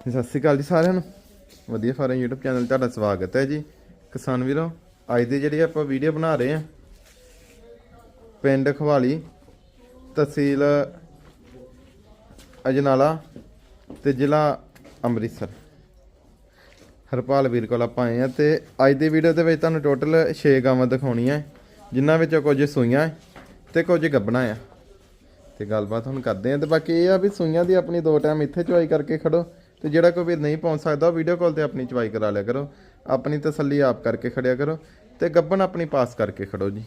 ਸਤਿ ਸ਼੍ਰੀ ਅਕਾਲ ਜੀ ਸਾਰਿਆਂ ਨੂੰ। ਵਧੀਆ ਫਾਰਮ YouTube ਚੈਨਲ ਤੁਹਾਡਾ ਸਵਾਗਤ ਹੈ ਜੀ। ਕਿਸਾਨ ਵੀਰੋ, ਅੱਜ ਦੀ ਜਿਹੜੀ ਆਪਾਂ ਵੀਡੀਓ ਬਣਾ ਰਹੇ ਹਾਂ, ਪਿੰਡ ਖਵਾਲੀ ਤਹਿਸੀਲ ਅਜਨਾਲਾ ਤੇ ਜ਼ਿਲ੍ਹਾ ਅੰਮ੍ਰਿਤਸਰ। ਹਰਪਾਲ ਵੀਰ ਕੋਲ ਆਪਾਂ ਆਏ ਆ ਤੇ ਅੱਜ ਦੀ ਵੀਡੀਓ ਦੇ ਵਿੱਚ ਤੁਹਾਨੂੰ ਟੋਟਲ 6 ਗਾਵਾਂ ਦਿਖਾਉਣੀਆਂ ਜਿਨ੍ਹਾਂ ਵਿੱਚੋਂ ਕੁਝ ਸੂਈਆਂ ਹੈ ਤੇ ਕੁਝ ਗੱਬਣਾ ਆ। ਤੇ ਗੱਲਬਾਤ ਹੁਣ ਕਰਦੇ ਆਂ ਤੇ ਬਾਕੀ ਇਹ ਆ ਵੀ ਸੂਈਆਂ ਦੀ ਆਪਣੀ ਦੋ ਟਾਈਮ ਇੱਥੇ ਚੁਆਈ ਕਰਕੇ ਖੜੋ। ਤੇ ਜਿਹੜਾ ਕੋਈ ਵੀਰ ਨਹੀਂ ਪਹੁੰਚ ਸਕਦਾ ਵੀਡੀਓ ਕਾਲ ਤੇ ਆਪਣੀ ਚੁਆਈ ਕਰਾ ਲਿਆ ਕਰੋ। ਆਪਣੀ ਤਸੱਲੀ ਆਪ ਕਰਕੇ ਖੜਿਆ ਕਰੋ ਤੇ ਗੱਬਣ ਆਪਣੀ ਪਾਸ ਕਰਕੇ ਖੜੋ ਜੀ।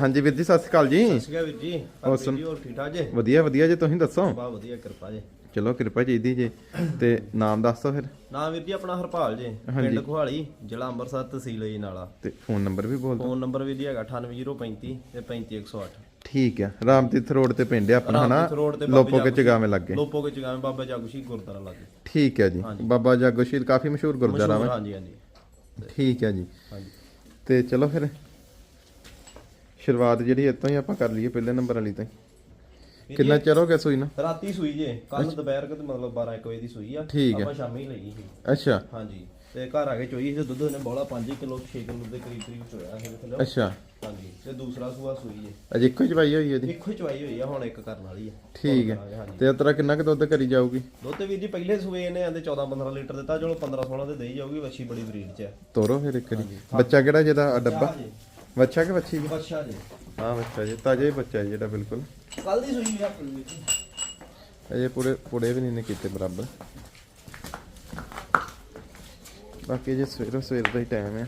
ਹਾਂਜੀ ਵੀਰ ਜੀ ਸਤਿ ਸ਼੍ਰੀ ਅਕਾਲ ਜੀ। ਸਤਿ ਸ਼੍ਰੀ ਅਕਾਲ ਵੀਰ ਜੀ। ਹੋਰ ਹੋਰ ਜੀ ਹੋਰ ਠੀਕ ਠਾਕ ਜੇ? ਵਧੀਆ ਵਧੀਆ ਜੀ ਤੁਸੀਂ ਦੱਸੋ? ਬਾ ਵਧੀਆ ਕਿਰਪਾ ਜੇ। ਚਲੋ ਕਿਰਪਾ ਚਾਹੀਦੀ ਜੀ। ਤੇ ਨਾਮ ਦੱਸ ਦਿਓ ਫਿਰ। ਨਾਮ ਵੀਰ ਜੀ ਆਪਣਾ ਹਰਪਾਲ ਜੇ ਪਿੰਡ ਕੁਹਾਲੀ ਜ਼ਿਲ੍ਹਾ ਅੰਮ੍ਰਿਤਸਰ ਤਹਿਸੀਲ ਜੀ ਨਾਲਾ ਤੇ ਫੋਨ ਨੰਬਰ ਵੀ ਬੋਲ ਦਿਓ। ਫੋਨ ਨੰਬਰ ਵੀਰ ਜੀ ਹੈਗਾ 98035 ਤੇ 35108 ਠੀਕ ਹੈ ਰਾਮਤੀਰਥ ਰੋਡ ਤੇ ਪਿੰਡ ਹੈ ਆਪਣਾ ਹਨਾ? ਰਾਮਤੀਰਥ road ਤੇ ਬਾਬੇ ਲੋਪੋ ਕੇ ਜਾਗੋ ਚਗਾਵੇਂ ਲੱਗੇ। ਲੋਪੋ ਕੇ ਚਗਾਵੇਂ ਬਾਬਾ ਜਾਗੂਸ਼ੀ ਗੁਰਦੁਆਰਾ ਲਾਗੇ। ਠੀਕ ਹੈ ਜੀ ਬਾਬਾ ਜਾਗੋਸ਼ੀਲ ਕਾਫੀ ਮਸ਼ਹੂਰ ਗੁਰਦੁਆਰਾ ਵਾ। ਹਾਂਜੀ ਹਾਂਜੀ। ਠੀਕ ਹੈ ਜੀ। ਹਾਂਜੀ। ਤੇ ਚਲੋ ਫਿਰ ਸ਼ੁਰੂਆਤ ਜਿਹੜੀ ਇੱਥੋਂ ਹੀ ਆਪਾਂ ਕਰ ਲਈਏ ਪਹਿਲੇ ਨੰਬਰ ਵਾਲੀ ਤੋਂ ਹੀ। ਕਿੰਨਾ ਚਿਰ ਹੋ ਗਿਆ ਸੂਈ ਨਾ? ਰਾਤੀ ਸੂਈ ਜੇ ਕੱਲ ਦੁਪਹਿਰ ਕਿ ਮਤਲਬ 12 1 ਵਜੇ ਦੀ ਸੂਈ ਆ। ਠੀਕ ਹੈ। ਆਪਾਂ ਸ਼ਾਮੀ ਲਈ ਸੀ। ਅੱਛਾ। ਹਾਂਜੀ। ਤੇ ਘਰ ਆ ਕੇ ਚੋਈ ਸੀ ਦੁੱਧ ਨੇ ਬੋਲਾ 5 ਕਿਲੋ 6 ਕਿਲੋ ਦੇ ਕਰੀਬ ਕਰੀਬ ਚੋਇਆ ਸੀ। ਥੱਲੇ ਅੱਛਾ। ਹਾਂਜੀ ਤੇ ਦੂਸਰਾ ਸੂਆ ਸੂਈ ਜੇ ਅਜੇ ਇੱਕੋ ਹੀ ਚਵਾਈ ਹੋਈ ਇਹਦੀ ਇੱਕੋ ਹੀ ਚਵਾਈ ਹੋਈ ਆ ਹੁਣ ਇੱਕ ਕਰਨ ਵਾਲੀ ਆ। ਠੀਕ ਹੈ। ਹਾਂਜੀ। ਤੇ ਉਤਰਾ ਕਿੰਨਾ ਕੁ ਦੁੱਧ ਕਰੀ ਜਾਊਗੀ? ਦੁੱਧ ਤੇ ਵੀਰ ਜੀ ਪਹਿਲੇ ਸੂਏ ਇਹਨੇ ਆਂਦੇ 14 15 ਲੀਟਰ ਦਿੱਤਾ ਚਲੋ 15 16 ਦੇ ਦੇਈ ਜਾਊਗੀ ਵੱਛੀ ਬੜੀ ਬਰੀਡ ਚ ਆ। ਤੋਰੋ ਫਿਰ ਇੱਕ ਵਾਰੀ। ਬੱਚਾ ਕਿਹੜਾ ਜਿਹਦਾ ਡੱਬਾ? ਬੱਚਾ ਕਿ ਬੱਚੀ ਅੱਛਾ ਜੀ? ਹਾਂ ਬੱਚਾ ਜੀ। ਤਾਜਾ ਹੀ ਬੱਚਾ ਜੀ ਜਿਹੜਾ ਬਿਲਕੁਲ। ਕੱਲ ਦੀ ਸੂਈ ਆ ਆਪਣੀ ਵੀਰ ਜੀ ਅਜੇ ਪੂਰੇ ਪੂੜੇ ਵੀ ਨਹੀਂ ਨੇ ਕੀਤੇ ਬਰਾਬਰ। ਬਾਕੀ ਜੇ ਸਵੇਰ ਸਵੇਰ ਦਾ ਹੀ ਟਾਈਮ ਹੈ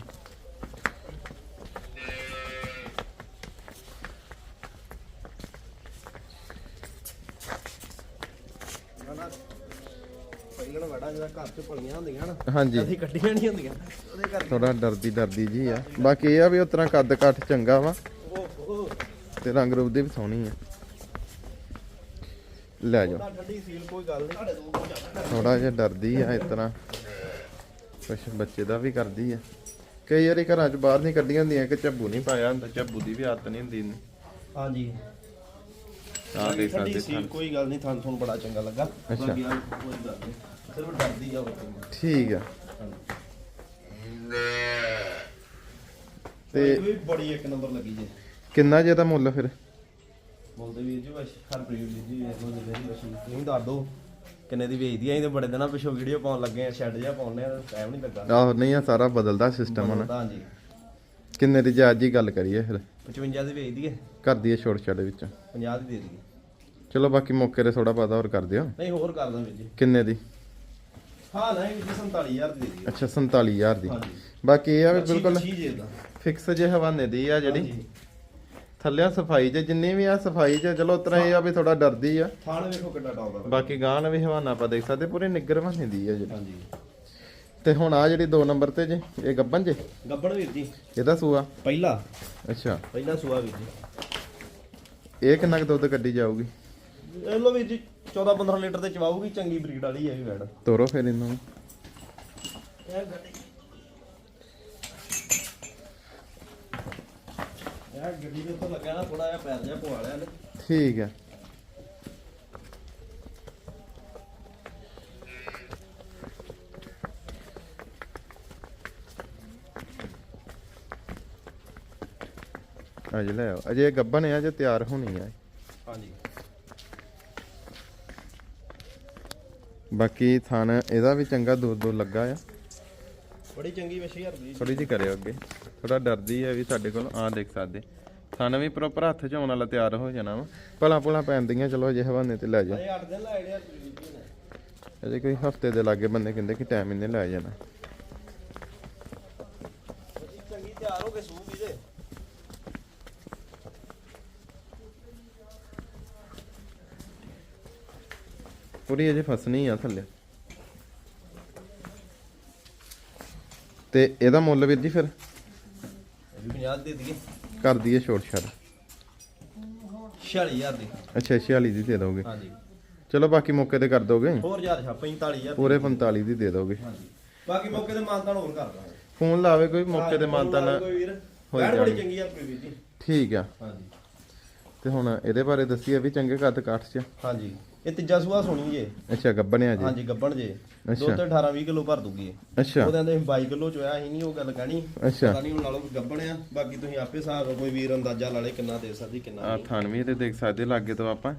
ਪਲੀਆਂ ਹੁੰਦੀਆਂ ਨਾ ਹਾਂਜੀ। ਅਸੀਂ ਕੱਢੀਆਂ ਨਹੀਂ ਹੁੰਦੀਆਂ। ਉਹਦੇ ਕਰਕੇ ਥੋੜਾ ਡਰਦੀ ਡਰਦੀ ਜੀ ਆ। ਬਾਕੀ ਇਹ ਆ ਵੀ ਉਤਰਾ ਕੱਦ ਕੱਠ ਚੰਗਾ ਵਾ। ਤੇ ਰੰਗ ਰੂਪ ਦੀ ਵੀ ਸੋਹਣੀ ਆ। ਲੈ ਜਾਓ। ਤਾਂ ਠੰਡੀ ਸੀਲ ਕੋਈ ਗੱਲ ਨਹੀਂ। ਥੋੜਾ ਜਿਹਾ ਡਰਦੀ ਆ ਇਸ ਤਰ੍ਹਾਂ। ਕੁਛ ਬੱਚੇ ਦਾ ਵੀ ਕਰਦੀ ਆ। ਕਈ ਵਾਰੀ ਘਰਾਂ 'ਚ ਬਾਹਰ ਨਹੀਂ ਕੱਢੀਆਂ ਹੁੰਦੀਆਂ ਕਿ ਝੱਬੂ ਨਹੀਂ ਪਾਇਆ ਹੁੰਦਾ ਝੱਬੂ ਦੀ ਵੀ ਆਦਤ ਨਹੀਂ ਹੁੰਦੀ ਹਾਂਜੀ। ਆ ਦੇਖ ਠੰਡੀ ਸਕਦੇ ਸੀਲ ਕੋਈ ਗੱਲ ਨਹੀਂ ਤੁਹਾਨੂੰ ਤੁਹਾਨੂੰ ਬੜਾ ਚੰਗਾ ਲੱਗਾ। ਅੱਛਾ। ਬਾਕੀ ਆ ਕੋਈ ਗੱਲ ਨਹੀਂ। ਸਿਰਫ ਡਰਦੀ ਆ ਉਹ ਠੀਕ ਆ। ਤੇ ਵੀ ਬੜੀ ਇੱਕ ਨੰਬਰ ਲੱਗੀ ਜੇ। ਕਿੰਨਾ ਜੇ ਦਾ ਮੁੱਲ ਫਿਰ? ਬੋਲਦੇ ਵੀਰ ਜੀ ਬਸ ਹਰਪ੍ਰੀਤ ਵੀਰ ਜੀ ਇਹ ਨੂੰ ਜਿਹੜੀ ਮਸ਼ੀਨ ਤੁਸੀਂ ਦੱਸ ਦਿਓ ਕਿੰਨੇ ਦੀ ਵੇਚਦੀ ਆ? ਅਸੀਂ ਤੇ ਬੜੇ ਦਿਨਾਂ ਪਿਛੋਂ ਵੀਡੀਓ ਪਾਉਣ ਲੱਗੇ ਆ ਸ਼ੈੱਡ ਜਿਹਾ ਪਾਉਣੇ ਆ ਟਾਈਮ ਨਹੀਂ ਲੱਗਾ। ਆਹੋ ਨਹੀਂ ਆ ਸਾਰਾ ਬਦਲਦਾ ਸਿਸਟਮ ਹੁਣ ਹਾਂਜੀ। ਕਿੰਨੇ ਦੀ ਜਾਇਜ਼ ਜੀ ਗੱਲ ਕਰੀਏ ਫਿਰ? 55 ਦੀ ਵੇਚਦੀ ਹੈ ਕਰ ਦਈਏ ਛੋੜ ਛੜ ਵਿੱਚ। 50 ਦੀ ਦੇ ਦਈਏ। ਚਲੋ ਬਾਕੀ ਮੌਕੇ ਤੇ ਥੋੜਾ ਪਤਾ ਹੋਰ ਕਰ ਦਿਓ। ਨਹੀਂ ਹੋਰ ਕਰ ਦਾਂ ਵੀਰ ਜੀ। ਕਿੰਨੇ ਦੀ? ਹਾਂ ਨਹੀਂ ਵੀਰ ਜੀ 47000 ਦੀ ਦੇ ਦਈਏ। ਅੱਛਾ 47000 ਦੀ। ਹਾਂਜੀ। ਬਾਕੀ ਇਹ ਆ ਵੀ ਬਿਲਕੁਲ ਅੱਛੀ ਜੇ ਦਾ ਫਿਕਸ ਜੇ ਹਵਾਨੇ ਦੀ ਆ ਜਿਹੜੀ। ਹਾਂਜੀ। ਥੱਲਿਆਂ ਸਫ਼ਾਈ ਜੇ ਜਿੰਨੀ ਵੀ ਆ ਸਫ਼ਾਈ ਜੇ ਚਲੋ ਉਤਰਾ ਇਹ ਆ ਵੀ ਥੋੜਾ ਡਰਦੀ ਆ। ਥਾਣ ਵੇਖੋ ਕਿੱਡਾ ਟੌਪ ਦਾ ਬਾਕੀ ਗਾਂ ਨੂੰ ਵੀ ਹਵਾਨਾ ਆਪਾਂ ਦੇਖ ਸਕਦੇ ਪੂਰੇ ਨਿੱਗਰ ਹਵਾਨੇ ਦੀ ਆ ਜਿਹੜੀ। ਹਾਂਜੀ। ਤੇ ਹੁਣ ਆ ਜਿਹੜੀ 2 ਨੰਬਰ ਤੇ ਜੇ ਇਹ ਗੱਬਨ ਜੇ? ਗੱਬੜ ਵੀਰ ਜੀ। ਇਹਦਾ ਸੂਆ? ਪਹਿਲਾ। ਅੱਛਾ। ਪਹਿਲਾ ਸੂਆ ਵੀਰ ਜੀ। ਇਹ ਕਿੰਨਾ ਕੁ ਦੁੱਧ ਕੱਢੀ ਜਾਊਗੀ? ਇਹ ਲੋ ਵੀਰ ਜੀ 14 15 ਲੀਟਰ ਤੇ ਚਵਾਊਗੀ ਚੰਗੀ ਬਰੀਡ ਵਾਲੀ ਹੈ ਵੀ ਵੈੜ ਤੋਰੋ ਫਿਰ ਇਹਨੂੰ। ਇਹ ਗੱਡੀ। ਇਹ ਗੱਡੀ ਦੇ ਉੱਤੇ ਲੱਗਿਆ ਨਾ ਥੋੜਾ ਜਿਹਾ ਪੈਰ ਜਿਹਾ ਪਵਾ ਲਿਆ ਨੇ ਠੀਕ ਹੈ। ਅਜੇ ਲੈ ਆਓ। ਅਜੇ ਗੱਬਨ ਆ ਜੇ ਤਿਆਰ ਹੋਣੀ ਆ। ਹਾਂਜੀ। ਬਾਕੀ ਥਣ ਇਹਦਾ ਵੀ ਚੰਗਾ ਦੂਰ ਦੂਰ ਲੱਗਾ ਆ। ਬੜੀ ਚੰਗੀ ਵਸ਼ੀ ਹਰ ਦੀ ਥੋੜੀ ਜਿਹੀ ਕਰਿਓ ਅੱਗੇ। ਥੋੜਾ ਡਰਦੀ ਹੈ ਵੀ ਸਾਡੇ ਕੋਲ ਆ ਦੇਖ ਸਕਦੇ। ਥਣ ਵੀ ਪ੍ਰੋਪਰ ਹੱਥ 'ਚ ਆਉਣ ਵਾਲਾ ਤਿਆਰ ਹੋ ਜਾਣਾ ਵਾ। ਭਲਾ ਭੁਲਾ ਪੈਂਦੀਆਂ ਚਲੋ ਅਜੇ ਹਵਾਨੇ ਤੇ ਲੈ ਜਾ। ਇਹ 8 ਦਿਨ ਲਾਏ ਨੇ ਵੀਰ ਜੀ ਨੇ। ਅਜੇ ਕੋਈ ਹਫ਼ਤੇ ਦੇ ਲਾਗੇ ਬੰਦੇ ਕਹਿੰਦੇ ਕਿ ਟਾਈਮ ਇਹਨੇ ਲੈ ਜਾਣਾ ਵਸ਼ੀ ਚੰਗੀ ਤਿਆਰ ਹੋ ਕੇ ਸੂ ਵੀ ਦੇ ਪੂਰੀ ਅਜੇ ਫਸਣੀ ਆ ਥੱਲੇ। ਤੇ ਇਹਦਾ ਮੁੱਲ ਵੀਰ ਜੀ ਫਿਰ? ਇਹ ਵੀ 50 ਦੇ ਦਈਏ। ਕਰ ਦਈਏ ਛੋਟ ਛੜ 46000 ਦੀ। ਅੱਛਾ 46 ਦੀ ਦੇ ਦੋਗੇ। ਹਾਂਜੀ। ਚਲੋ ਬਾਕੀ ਮੌਕੇ ਤੇ ਕਰ ਦੋਗੇ। ਹੋਰ ਛਾ 45000 ਪੂਰੇ 45 ਦੀ ਦੇ ਦੋਗੇ। ਹਾਂਜੀ। ਬਾਕੀ ਮੌਕੇ ਤੇ ਮਾਨਤਾਨ ਹੋਰ ਕਰ ਦਾਂਗੇ। ਫੋਨ ਲਾਵੇ ਕੋਈ ਮੌਕੇ ਤੇ ਮਾਨਤਾ ਨਾ ਕੋਈ ਵੀਰ। ਹੋ ਵੈੜ ਬੜੀ। ਚੰਗੀ ਆ ਆਪਣੀ ਵੀਰ ਜੀ। ਠੀਕ ਆ। ਹਾਂਜੀ। ਤੇ ਹੁਣ ਇਹਦੇ ਬਾਰੇ ਦੱਸੀਏ ਵੀ ਚੰਗੇ ਕੱਦ ਕਾਠ ਚ। ਹਾਂਜੀ। ਇਹ ਤੀਜਾ ਸੂਆ ਸੁਣੀ ਜੇ। ਅੱਛਾ ਗੱਬਣਿਆ ਜੀ। ਹਾਂਜੀ ਗੱਬਣ ਜੇ। ਦੁੱਧ 18 20 ਕਿਲੋ ਭਰ ਦੂਗੀ ਇਹ। ਅੱਛਾ। ਉਹਦੇ ਅੰਦਰ 22 ਕਿਲੋ ਚੋਇਆ ਅਸੀਂ ਨਹੀਂ ਉਹ ਗੱਲ ਕਹਿਣੀ। ਅੱਛਾ। ਪਤਾ ਨਹੀਂ ਹੁਣ ਲਾ ਲਓ ਕੋਈ ਗੱਬਣ ਆ ਬਾਕੀ ਤੁਸੀਂ ਆਪੇ ਹਿਸਾਬ ਨਾਲ ਕੋਈ ਵੀਰ ਅੰਦਾਜ਼ਾ ਲਾ ਲੇ ਕਿੰਨਾ ਦੇ ਸਕਦੀ ਕਿੰਨਾ ਆ ਥਣ ਵੀ ਤੇ ਦੇਖ ਸਕਦੇ ਲਾਗੇ ਤੋਂ ਆਪਾਂ।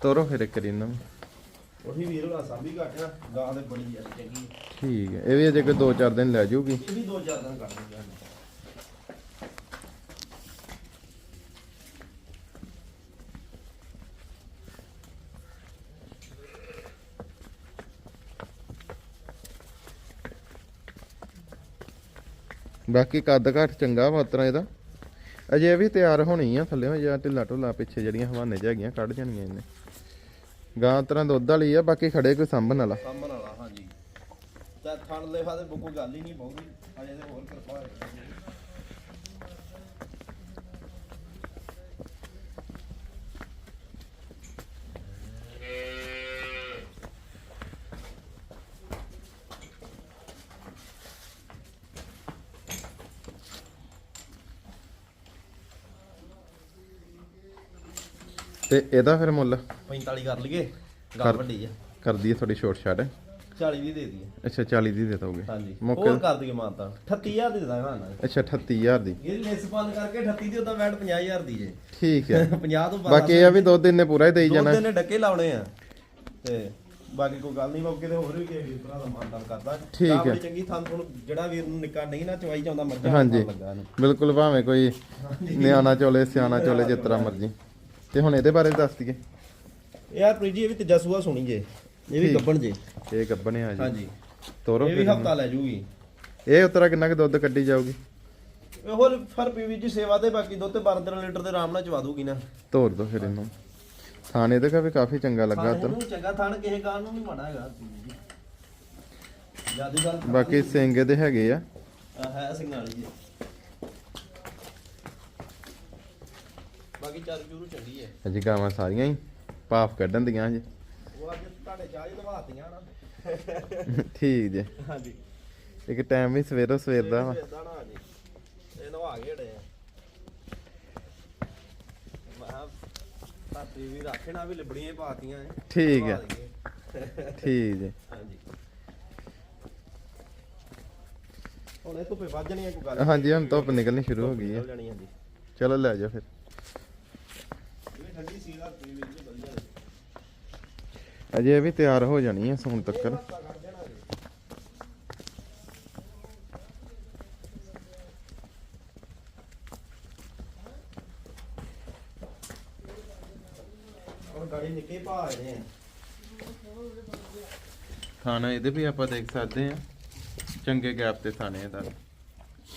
ਤੋਰੋ ਫਿਰ ਇੱਕ ਇਹਨਾਂ ਨੂੰ। ਉਹੀ ਵੀਰ ਹੋਣਾ ਸਾਂਭੀ ਘੱਟ ਆ ਗਾਂ ਦੇ ਬੜੀ ਆ ਚੰਗੀ ਠੀਕ ਹੈ ਇਹ ਵੀ ਅਜੇ ਕੋਈ 2-4 ਦਿਨ ਲੈ ਜਾਊਗੀ ਇਹ ਵੀ ਦੋ ਚਾਰ ਦਿਨ ਕੱਢ ਦਿੰਦੇ ਹਨ ਬਾਕੀ ਕੱਦ ਘਾਟ ਚੰਗਾ ਵਾ ਉਤਰਾ ਇਹਦਾ। ਅਜੇ ਵੀ ਤਿਆਰ ਹੋਣੀ ਆ ਥੱਲੇ, ਜਾਂ ਢਿੱਲਾ ਢੁੱਲਾ ਪਿੱਛੇ ਜਿਹੜੀਆਂ ਹਵਾਨੇ ਚ ਹੈਗੀਆਂ ਕੱਢ ਜਾਣੀਆਂ ਇਹਨੇ। ਗਾਂ ਤਰ੍ਹਾਂ ਦੁੱਧ ਵਾਲੀ ਆ, ਬਾਕੀ ਖੜੇ ਕੋਈ ਸੰਭਣ ਵਾਲਾ ਸਾਂਭਣ ਵਾਲਾ ਹਾਂਜੀ। ਤੇ ਥਣ ਲੇਫਾ ਤੇ ਕੋਈ ਗੱਲ ਹੀ ਨਹੀਂ ਬਹੁਤੀ ਅਜੇ ਤੇ ਹੋਰ ਕਿਰਪਾ ਹੈ। ਤੇ ਇਹਦਾ ਫਿਰ ਮੁੱਲ? 45 ਕਰ ਲਈਏ। ਗੱਲ ਵੱਡੀ ਆ। ਕਰ ਦਈਏ ਥੋੜੀ ਛੋਟ ਛਾਟ। 40 ਦੀ ਦੇ ਦਈਏ। ਅੱਛਾ 40 ਦੀ ਦੇ ਦੋਗੇ। ਹਾਂਜੀ। ਹੋਰ ਕਰ ਦਈਏ ਮਾਨਤਾ। 38000 ਦੀ ਦੇ ਦਾਂਗਾ ਨਾ ਅੱਛਾ 38000 ਦੀ। ਇਹ ਲੈਸ ਬੰਦ ਕਰਕੇ 38 ਦੀ ਉਦਾਂ ਵੈਟ 50000 ਦੀ ਜੇ। ਠੀਕ ਹੈ 50 ਤੋਂ ਬਾਕੀ ਇਹ ਆ ਵੀ ਦੁੱਧ ਇੰਨੇ ਪੂਰਾ ਹੀ ਦੇਈ ਦੋ ਜਾਣਾ ਦਿਨ ਡੱਕੇ ਲਾਉਣੇ ਆ। ਤੇ ਬਾਕੀ ਕੋਈ ਗੱਲ ਨਹੀਂ ਮੌਕੇ ਤੇ ਹੋਰ ਵੀ ਕਿਸੇ ਵੀਰ ਭਰਾ ਦਾ ਮਾਨਦਾਨ ਕਰਦਾ। ਠੀਕ ਹੈ। ਚੰਗੀ ਥਾਂ ਤੁਹਾਨੂੰ ਜਿਹੜਾ ਵੀਰ ਨੂੰ ਨਿੱਕਾ ਨਹੀਂ ਨਾ ਚਵਾਈ ਜਾਂਦਾ ਨੂੰ ਹਾਂਜੀ। ਥਾਂ ਲੱਗਾ ਇਹਨੂੰ। ਬਿਲਕੁਲ ਭਾਵੇਂ ਕੋਈ ਨਿਆਣਾ ਚੋਲੇ ਸਿਆਣਾ ਚੋਲੇ ਜਿਸ ਤਰ੍ਹਾਂ ਮਰਜ਼ੀ। ਤੇ ਹੁਣ ਇਹਦੇ ਬਾਰੇ ਦੱਸ ਦਈਏ। ਇਹ ਯਾਰ ਪ੍ਰੀਤ ਜੀ ਇਹ ਵੀ ਤੀਜਾ ਸੂਆ ਸੁਣੀ ਜੇ ਇਹ ਵੀ ਠੀਕ। ਗੱਬਣ ਜੇ। ਇਹ ਗੱਬਣੇ ਆ ਜੀ। ਹਾਂਜੀ। ਤੋਰੋ ਇਹ ਵੀ ਫਿਰ ਹਫਤਾ ਲੈ ਜੂਗੀ। ਇਹ ਉਤਰਾ ਕਿੰਨਾ ਕੁ ਦੁੱਧ ਕੱਢੀ ਜਾਊਗੀ? ਇਹ ਹੋਰ ਫਰ ਪੀਵੀ ਜੀ ਸੇਵਾ ਤੇ ਬਾਕੀ ਦੁੱਧ ਤੇ 12 13 ਲੀਟਰ ਦੇ ਆਰਾਮ ਨਾਲ ਚਵਾ ਦੂਗੀ ਨਾ। ਤੋਰ ਦੋ ਫਿਰ ਇਹਨੂੰ। ਥਾਣੇ ਤੇ ਵੀ ਕਾਫੀ ਚੰਗਾ ਲੱਗਾ ਖਾਣੇ ਉਤਰ। ਨੂੰ ਚੰਗਾ ਥਣ ਕਿਸੇ ਕਾਰ ਨੂੰ ਨਹੀਂ ਮਾੜਾ ਹੈਗਾ ਜਿਆਦੀ ਗੱਲ ਬਾਕੀ ਸਿੰਘ ਇਹਦੇ ਹੈਗੇ ਆ। ਆਹ ਹੈ ਸਿੰਘਾਲੀ ਜੀ। ਬਾਕੀ ਚਾਰੂ ਚੂਰੂ ਚੰਗੀ ਹੈ ਅਜੀ ਗਾਵਾਂ ਸਾਰੀਆਂ ਹੀ ਭਾਫ ਕੱਢਣ ਦੀਆਂ ਜੀ ਉਹ ਅੱਜ ਤੁਹਾਡੇ ਚਾਹ ਹੀ ਦਵਾਤੀਆਂ ਨਾ। ਠੀਕ ਜੀ। ਹਾਂਜੀ। ਇੱਕ ਟਾਈਮ ਵੀ ਸਵੇਰੋ ਸਵੇਰ ਦਾ ਵਾ। ਇਦਾਂ ਨਾ ਜੀ। ਇਹ ਨਵਾ ਕੇ ੜੇ ਮਾ ਪਾਤੀ ਵੀ ਰੱਖਣਾ ਵੀ ਲਿਬੜੀਆਂ ਹੀ ਪਾਤੀਆਂ ਇਹ। ਠੀਕ ਹੈ ਦਈਏ। ਠੀਕ ਜੀ। ਹਾਂਜੀ। ਹੁਣ ਇਹ ਧੁੱਪੇ ਵੱਜਣੀਆਂ ਕੋਈ ਗੱਲ ਹਾਂਜੀ ਹੁਣ ਧੁੱਪ ਨਿਕਲਣੀ ਸ਼ੁਰੂ ਹੋ ਗਈ ਹੈ ਚਲੋ ਲੈ ਜਾਓ ਫਿਰ। ਠੰਡੀ ਸੀ ਦਾ ਪੀ ਵੀ ਵਧੀਆ ਅਜੇ ਇਹ ਵੀ ਤਿਆਰ ਹੋ ਜਾਣੀ ਹੈ ਸੌਣ ਤੱਕ ਹੁਣ ਗਾੜੀ ਨਿੱਕੇ ਭਾ ਇਹਦੇ ਵੀ ਆਪਾਂ ਦੇਖ ਸਕਦੇ ਆ। ਚੰਗੇ ਗੈਪ ਤੇ ਥਾਣੇ ਇਹਦਾ।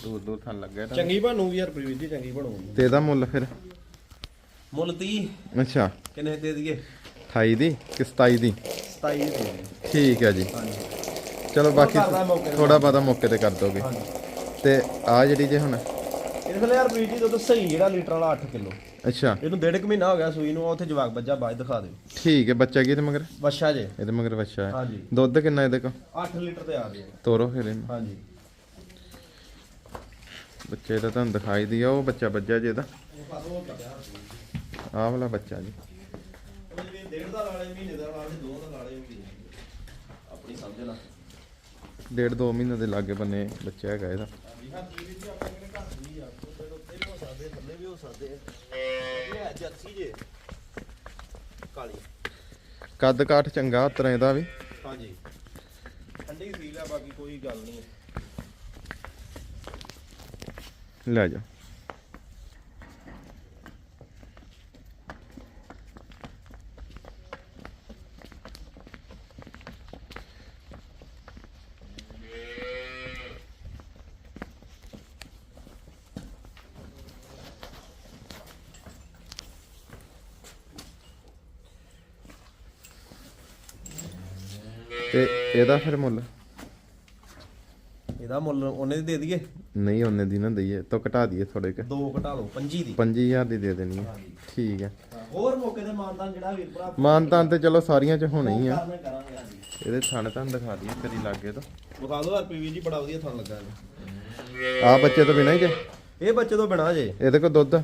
ਦੂਰ ਦੂਰ ਥਾਂ ਲੱਗਾ ਇਹਦਾ ਚੰਗੀ ਬਣੂਗੀ ਯਾਰ ਪ੍ਰੀਤ ਜੀ ਚੰਗੀ ਬਣੂਗੀ। ਤੇ ਇਹਦਾ ਮੁੱਲ ਫਿਰ? ਮੁੱਲ 30 ਅੱਛਾ। ਕਿੰਨੇ ਦੇ ਦਈਏ? 28 ਦੀ ਕਿ 27 ਦੀ? 27 ਦੇ ਦੇ ਠੀਕ ਹੈ ਜੀ। ਹਾਂਜੀ। ਚਲੋ ਬਾਕੀ ਕਰਦਾ ਮੌਕੇ ਤੇ। ਥੋੜਾ ਬਾਤਾ ਮੌਕੇ ਤੇ ਕਰ ਦੋਗੇ। ਹਾਂਜੀ। ਤੇ ਆ ਜਿਹੜੀ ਜੇ ਹੁਣ ਇਹਦੇ ਕੋਲ ਯਾਰ ਜੀ ਦੁੱਧ ਸਹੀ ਜਿਹੜਾ ਲੀਟਰ ਵਾਲਾ 8 ਕਿਲੋ। ਅੱਛਾ। ਇਹਨੂੰ ਡੇਢ ਕੁ ਮਹੀਨਾ ਹੋ ਗਿਆ ਸੂਈ ਨੂੰ ਉੱਥੇ ਜਵਾਕ ਬੱਜਾ ਬਾਅਦ ਦਿਖਾ ਦਿਓ। ਠੀਕ ਹੈ ਬੱਚਾ ਕੀ ਤੇ ਮਗਰ? ਬੱਛਾ ਜੇ। ਇਹਦੇ ਮਗਰ ਬੱਚਾ ਹੈ। ਹਾਂਜੀ। ਦੁੱਧ ਕਿੰਨਾ ਇਹਦੇ ਕੋ 8 ਲੀਟਰ ਤੇ ਆ ਗਿਆ। ਤੋਰੋ ਫਿਰ ਇਹਨੂੰ। ਹਾਂਜੀ। ਬੱਚੇ ਦਾ ਤੁਹਾਨੂੰ ਦਿਖਾਈ ਦਿਆ ਉਹ ਬੱਚਾ ਬੱਜਾ ਜੇ ਇਹਦਾ। ਆਹ ਵਾਲਾ ਬੱਚਾ ਜੀ। ਡੇਢ ਦਾ ਲਾਲੇ ਮਹੀਨੇ ਦਾ ਲਾਲੇ ਦੋ ਦਾ ਲਾਲੇ ਵੀ ਆਪਣੀ ਸਮਝ ਨਾਲ। ਡੇਢ ਦੋ ਮਹੀਨੇ ਦੇ ਲਾਗੇ ਬੰਨੇ ਬੱਚਾ ਹੈਗਾ ਇਹਦਾ। ਹਾਂਜੀ ਹਾਂ ਜੀ ਜੀ ਆਪਣੇ ਕਿਹੜੇ ਘਰ ਦੀ ਆ। ਉਹਦੇ ਉੱਤੇ ਵੀ ਹੋ ਸਕਦੇ ਥੱਲੇ ਵੀ ਹੋ ਸਕਦੇ ਆ। ਇਹ ਹੈ ਜਰਸੀ ਜੇ। ਕਾਲੀ। ਕੱਦ ਕਾਠ ਚੰਗਾ ਉਤਰਾ ਇਹਦਾ ਵੀ। ਹਾਂਜੀ। ਠੰਡੀ ਸੀਲ ਆ ਬਾਕੀ ਕੋਈ ਗੱਲ ਨਹੀਂ ਲੈ ਜਾ। ਤੇ ਇਹਦਾ ਫਿਰ ਮੁੱਲ? ਇਹਦਾ ਮੁੱਲ ਉਹਨੇ ਦੀ ਦੇ ਦਈਏ? ਨਹੀਂ ਉਹਨੇ ਦੀ ਨਾ ਦਈਏ। ਤੋਂ ਘਟਾ ਦਈਏ ਥੋੜੇ ਕੁ। ਦੋ ਘਟਾ ਲਓ 25 ਦੀ। 5000 ਦੀ ਦੇ ਦੇਣੀ ਹੈ ਠੀਕ ਹੈ ਹੋਰ ਮੌਕੇ ਤੇ ਮਾਨਦਾਨ ਜਿਹੜਾ ਵੀਰ ਭਰਾ ਮਾਨਤਾਨ ਤੇ ਚਲੋ ਸਾਰੀਆਂ ਚ ਹੋਣਾ ਹੀ ਆ ਇਹਦੇ ਥਣ ਤੁਹਾਨੂੰ ਦਿਖਾ ਦਈਏ ਕਰੀ ਲਾਗੇ ਤੋਂ। ਵਿਖਾ ਦਿਓ ਆਰਪੀਵੀ ਜੀ ਬੜਾ ਵਧੀਆ ਥਣ ਲੱਗਾ ਆ ਬੱਚੇ ਤੋਂ ਬਿਨਾਂ ਹੀ ਕਿ ਇਹ ਬੱਚੇ ਤੋਂ ਬਿਨਾ ਜੇ। ਇਹਦੇ ਕੋਲ ਦੁੱਧ?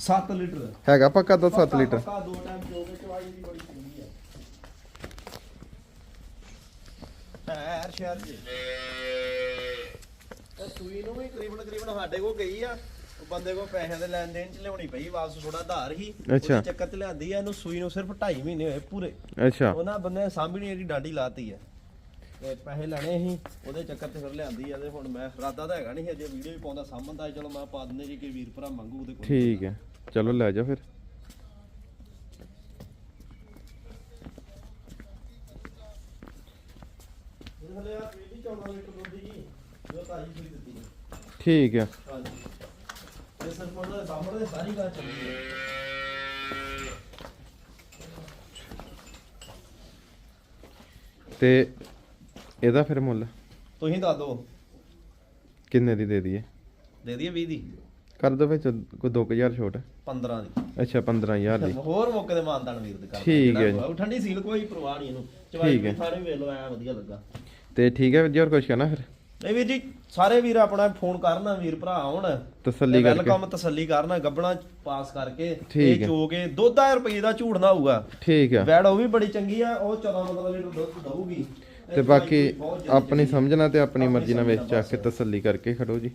7 ਲੀਟਰ। ਹੈਗਾ ਪੱਕਾ ਦੁੱਧ 7 ਲੀਟਰ? ਪੱਕਾ ਦੋ ਟਾਈਮ ਚੋਗੇ ਚਵਾਈ ਦੀ ਬੜੀ ਚੰਗੀ ਆ। ਹੈ ਸ਼ਹਿਰ ਜੀ ਤੇ ਸੂਈ ਨੂੰ ਵੀ ਕਰੀਬਨ ਕਰੀਬਨ ਸਾਡੇ ਕੋਲ ਗਈ ਆ। ਉਹ ਬੰਦੇ ਕੋਲ ਪੈਸਿਆਂ ਦੇ ਲੈਣ ਦੇਣ ਚ ਲਿਆਉਣੀ ਪਈ ਵਾਪਸ ਥੋੜਾ ਧਾਰ ਹੀ। ਅੱਛਾ। ਉਹਦੇ ਚੱਕਰ ਚ ਲਿਆਂਦੀ ਆ ਇਹਨੂੰ ਸੂਈ ਨੂੰ ਸਿਰਫ 2.5 ਮਹੀਨੇ ਹੋਏ ਪੂਰੇ। ਅੱਛਾ। ਉਹਨਾਂ ਬੰਦੇ ਨੇ ਸਾਂਭਣੀ ਇਹਦੀ ਡਾਡੀ ਲਾਤੀ ਆ। ਤੇ ਪੈਸੇ ਲੈਣੇ ਸੀ ਉਹਦੇ ਚੱਕਰ ਤੇ ਫਿਰ ਲਿਆਂਦੀ ਆ ਤੇ ਹੁਣ ਮੈਂ ਤਾਂ ਹੈਗਾ ਨਹੀਂ ਸੀ ਅਜੇ ਵੀਡੀਓ ਵੀ ਪਾਉਂਦਾ ਸਾਂਭਣ ਦਾ ਚਲੋ ਮੈਂ ਪਾ ਦਿੰਦੇ ਜੀ ਕਿ ਵੀਰ ਭਰਾ ਮੰਗੂ ਉਹਦੇ ਕੋਲ ਠੀਕ ਹੈ। ਚਲੋ ਲੈ ਜਾਓ ਫਿਰ। ਹਲੇ ਆ ਵੀਰ ਜੀ 14 ਲੀਟਰ ਦੁੱਧ ਜੀ ਜੋ ਤਾਜੀ ਸੂਈ ਦਿੱਤੀ। ਹੈ ਠੀਕ ਹੈ ਹਾਂਜੀ। ਇਹ ਸਿਰਫ ਉਹਨਾਂ ਦੇ ਸਾਹਮਣੇ ਤੇ ਸਾਰੀ ਗੱਲ ਚੱਲੀ ਹੈ ਤੇ ਇਹਦਾ ਫਿਰ ਮੁੱਲ? ਤੁਸੀਂ ਦੱਸ ਦਿਓ। ਕਿੰਨੇ ਦੀ ਦੇ ਦਈਏ? ਦੇ ਦਈਏ 20 ਦੀ। ਕਰ ਦੋ ਵਿੱਚ ਕੋਈ 2000 ਛੋਟ। 15 ਦੀ। ਅੱਛਾ 15000 ਦੀ। ਹੋਰ ਮੌਕੇ ਤੇ ਮਾਨਦਾਨ ਵੀਰ ਦੇ ਕਰ ਠੀਕ ਹੈ ਜੀ। ਉਹ ਠੰਡੀ ਸੀਲ ਕੋਈ ਪਰਵਾਹ ਨਹੀਂ ਇਹਨੂੰ। ਠੀਕ ਚਵਾਈ। ਖਾਣੇ ਵੇਖ ਲਓ ਐ ਵਧੀਆ ਲੱਗਾ। ਤੇ ਠੀਕ ਹੈ ਵੀਰ ਜੀ ਹੋਰ ਕੁਝ ਕਹਿਣਾ ਫਿਰ? ਨਹੀਂ ਵੀਰ ਜੀ ਸਾਰੇ ਵੀਰ ਆਪਣਾ ਫੋਨ ਕਰਨਾ ਵੀਰ ਭਰਾ ਆਉਣ। ਤਸੱਲੀ ਕਰਕੇ। ਵੈਲਕਮ ਤਸੱਲੀ ਕਰਨਾ ਗੱਬਣਾ ਪਾਸ ਕਰਕੇ। ਇਹ। ਚੋ ਕੇ 2000 ਰੁਪਏ ਦਾ ਝੂੜ ਨਾ ਹੋਊਗਾ। ਠੀਕ ਆ। ਵੈੜ ਉਹ ਵੀ ਬੜੀ ਚੰਗੀ ਆ ਉਹ 14 15 ਲੀਟਰ ਦੁੱਧ ਦਊਗੀ। ਤੇ ਬਾਕੀ ਆਪਣੀ। ਸਮਝਣਾ ਤੇ ਆਪਣੀ ਮਰਜ਼ੀ ਨਾਲ ਵੇਚ ਚੱਕ ਕੇ ਤਸੱਲੀ ਕਰਕੇ ਖੜੋ ਜੀ।